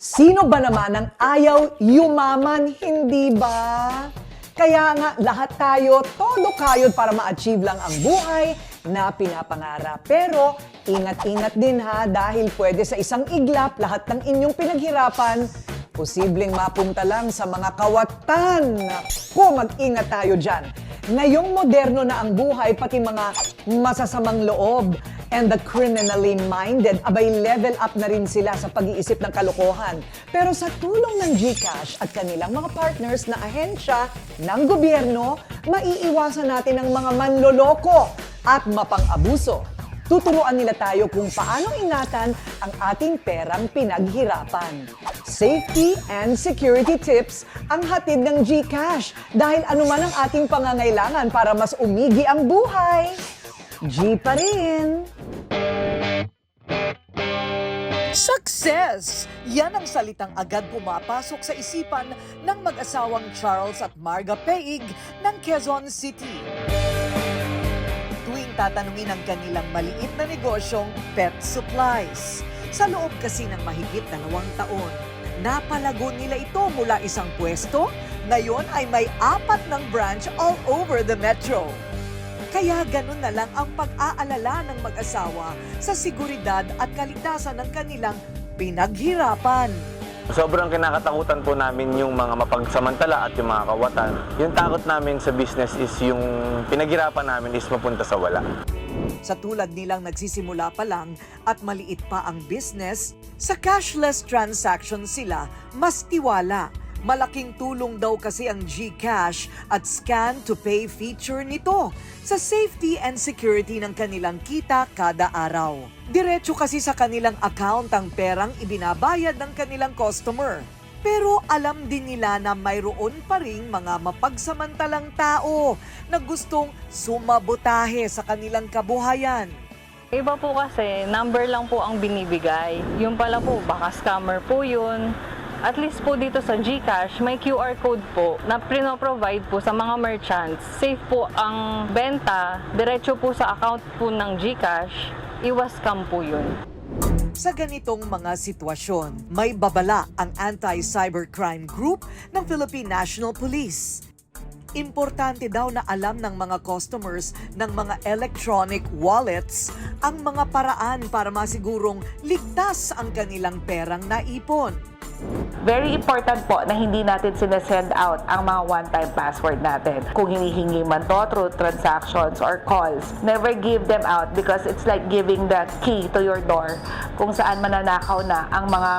Sino ba naman ang ayaw yumaman, hindi ba? Kaya nga lahat tayo, todo kayod para ma-achieve lang ang buhay na pinapangarap. Pero ingat-ingat din ha dahil pwede sa isang iglap lahat ng inyong pinaghirapan posibleng mapunta lang sa mga kawatan. Naku, mag-ingat tayo dyan. Ngayong moderno na ang buhay, pati mga masasamang loob and the criminally minded, abay level up na rin sila sa pag-iisip ng kalokohan. Pero sa tulong ng GCash at kanilang mga partners na ahensya ng gobyerno, maiiwasan natin ang mga manloloko at mapang-abuso. Tuturuan nila tayo kung paano ingatan ang ating perang pinaghirapan. Safety and security tips ang hatid ng GCash dahil anuman ang ating pangangailangan para mas umigi ang buhay. G pa rin! Success! Yan ang salitang agad pumapasok sa isipan ng mag-asawang Charles at Marga Peig ng Quezon City. Tuwing tatanungin ang kanilang maliit na negosyong pet supplies. Sa loob kasi ng mahigit dalawang taon, napalago nila ito mula isang pwesto, ngayon ay may apat ng branch all over the metro. Kaya ganun na lang ang pag-aalala ng mag-asawa sa seguridad at kaligtasan ng kanilang pinaghirapan. Sobrang kinakatakutan po namin yung mga mapagsamantala at yung mga kawatan. Yung takot namin sa business is yung pinaghirapan namin is mapunta sa wala. Sa tulad nilang nagsisimula pa lang at maliit pa ang business, sa cashless transaction sila mas tiwala. Malaking tulong daw kasi ang GCash at scan to pay feature nito sa safety and security ng kanilang kita kada araw. Diretso kasi sa kanilang account ang perang ibinabayad ng kanilang customer. Pero alam din nila na mayroon pa ring mga mapagsamantalang tao na gustong sumabotahe sa kanilang kabuhayan. Iba po kasi, number lang po ang binibigay. Yung pala po, baka scammer po yun. At least po dito sa GCash, may QR code po na provide po sa mga merchants. Safe po ang benta, diretso po sa account po ng GCash, iwas scam po yun. Sa ganitong mga sitwasyon, may babala ang Anti-Cybercrime Group ng Philippine National Police. Importante daw na alam ng mga customers ng mga electronic wallets ang mga paraan para masigurong ligtas ang kanilang perang naipon. Very important po na hindi natin sinesend out ang mga one-time password natin. Kung hinihingi man to through transactions or calls, never give them out because it's like giving the key to your door kung saan mananakaw na ang mga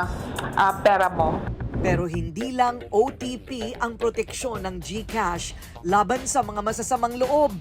ah, pera mo. Pero hindi lang OTP ang proteksyon ng GCash laban sa mga masasamang loob.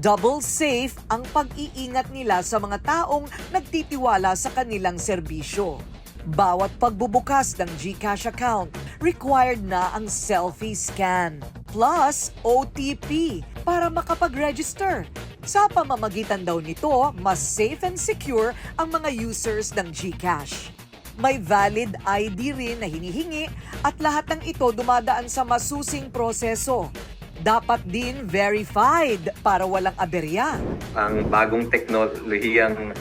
Double safe ang pag-iingat nila sa mga taong nagtitiwala sa kanilang serbisyo. Bawat pagbubukas ng GCash account, required na ang selfie scan. Plus, OTP para makapag-register. Sa pamamagitan daw nito, mas safe and secure ang mga users ng GCash. May valid ID rin na hinihingi at lahat ng ito dumadaan sa masusing proseso. Dapat din verified para walang aberya. ang bagong teknolohiyang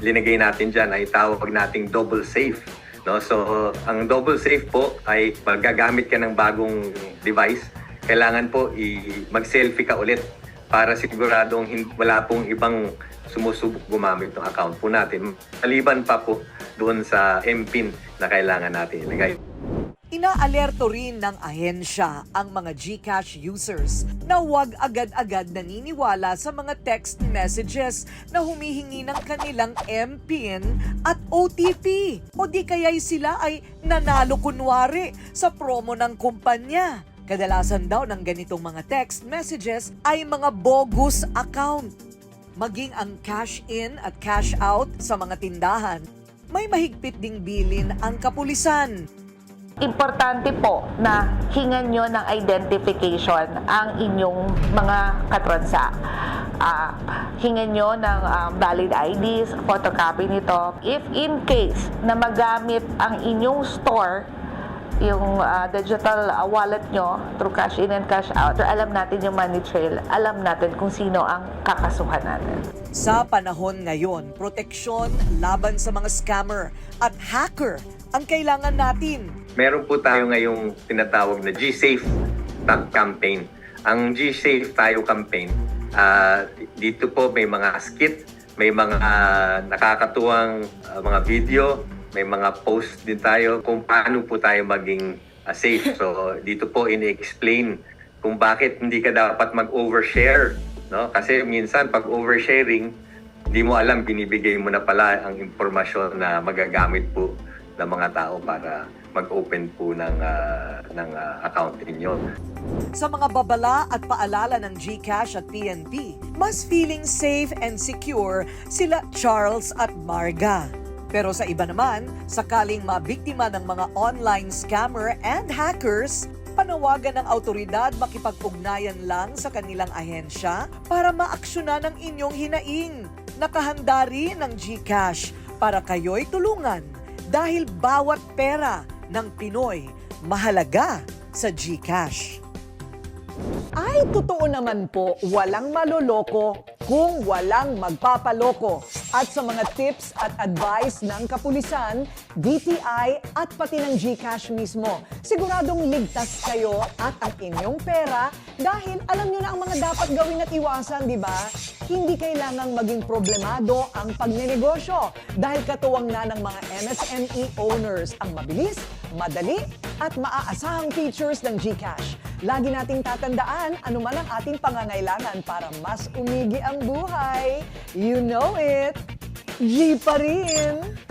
linagay natin dyan ay tawag nating double safe. No? So, ang double safe po ay pag gagamit ka ng bagong device, kailangan po i- mag-selfie ka ulit para siguradong hin- wala pong ibang sumusubok gumamit ng account po natin. Maliban pa po doon sa MPIN na kailangan natin ilagay. Inaalerto rin ng ahensya ang mga GCash users na huwag agad-agad naniniwala sa mga text messages na humihingi ng kanilang MPIN at OTP. O di kaya'y sila ay nanalo kunwari sa promo ng kumpanya. Kadalasan daw ng ganitong mga text messages ay mga bogus account. Maging ang cash in at cash out sa mga tindahan, may mahigpit ding bilin ang kapulisan. Importante po na hingan nyo ng identification ang inyong mga katransa. Ah, hingan nyo ng um, valid IDs, photocopy nito. If in case na magamit ang inyong store, yung ah, digital ah, wallet nyo through cash in and cash out, alam natin yung money trail, alam natin kung sino ang kakasuhan natin. Sa panahon ngayon, proteksyon laban sa mga scammer at hacker ang kailangan natin. Meron po tayo ngayong tinatawag na G-Safe Tag campaign. Ang G-Safe tayo campaign, ah, dito po may mga skit, may mga ah, nakakatuwang ah, mga video, may mga post din tayo kung paano po tayo maging ah, safe. So dito po ini-explain kung bakit hindi ka dapat mag-overshare. No? Kasi minsan pag oversharing, hindi mo alam, binibigay mo na pala ang impormasyon na magagamit po ng mga tao para mag-open po ng, ah, ng ah, account ninyo. Sa mga babala at paalala ng GCash at PNP, mas feeling safe and secure sila Charles at Marga. Pero sa iba naman, sakaling mabiktima ng mga online scammer and hackers, panawagan ng autoridad makipag-ugnayan lang sa kanilang ahensya para maaksyonan ang inyong hinaing. Nakahanda rin ng GCash para kayo'y tulungan dahil bawat pera ng Pinoy mahalaga sa GCash. Ay, totoo naman po, walang maloloko kung walang magpapaloko. At sa mga tips at advice ng kapulisan, DTI at pati ng GCash mismo, siguradong ligtas kayo at ang inyong pera dahil alam nyo na ang mga dapat gawin at iwasan, di ba? Hindi kailangang maging problemado ang pagnenegosyo dahil katuwang na ng mga MSME owners ang mabilis, madali at maaasahang features ng GCash. Lagi nating tatandaan anuman ang ating pangangailangan para mas umigi ang buhay. You know it! G pa rin!